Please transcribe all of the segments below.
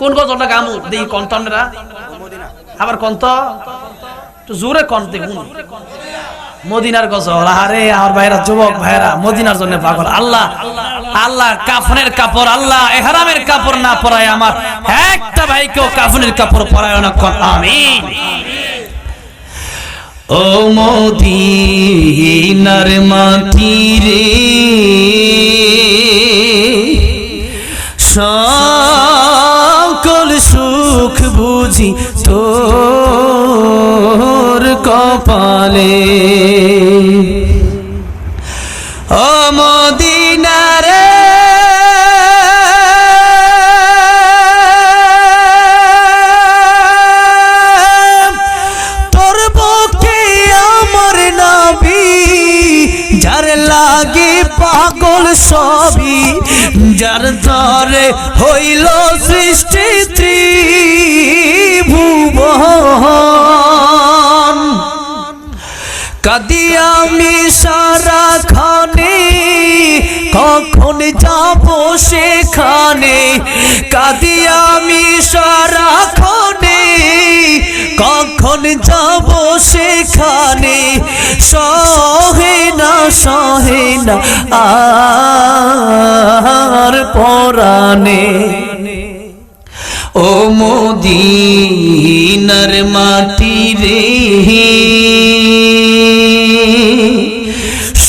কোন গজলটা গামু? দেখি কন্তনরা আবার কন্ত জোরে কন দেখুন। মদিনার গজল। আরে আমার ভাইরা, যুবক ভাইরা, মদিনার জন্য পাগল। আল্লাহ আল্লাহ, কাফনের কাপড়, আল্লাহ, এহরামের কাপড় না পরায় আমার। একটা ভাইকেও কাফনের কাপড় পরায় না। আমিন। ও মদিনার মাটি রে। তোর কপালে। ও তোর আমার যার পাগল সবই যার ধরে হইল সৃষ্টি কাদি আমি সারা খানে, কখন যাব সেখানে? কাদি আমি সারা খানে, কখন যাব সেখানে? সহে না সহে না, আর পরানে ও মদিনার মাটি রে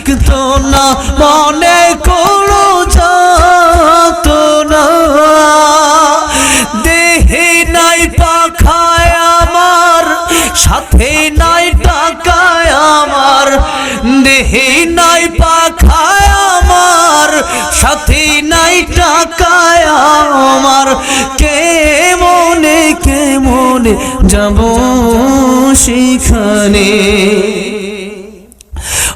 থাকতো না, মনে কোনো যাত না। দেহে নাই পাখায় আমার, সাথে নাই টাকায় আমার। দেহে নাই পাখায় আমার, সাথে নাই টাকায় আমার। কে মনে কে মনে যাব সেখানে?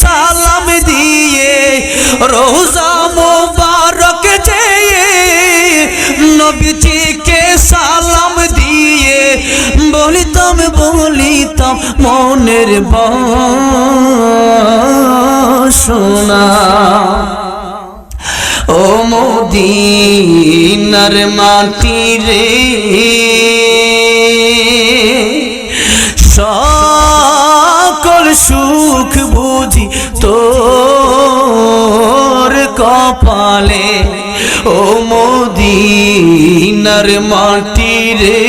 সালাম দিয়ে, রোজা মোবারক যে নবীজিকে সালাম দিয়ে, বলিতাম বলিতাম মনের বাসনা। ও মদিনার মাটি রে সুখ বুঝি তোর কপালে। ও মদিনার মাটি রে।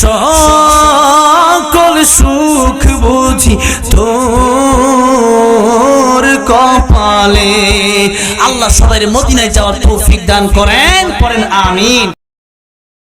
সকল সুখ বুঝি তোর কপালে। আল্লাহ সবাই মদিনায় যাওয়ার তৌফিক দান করেন করেন আমিন।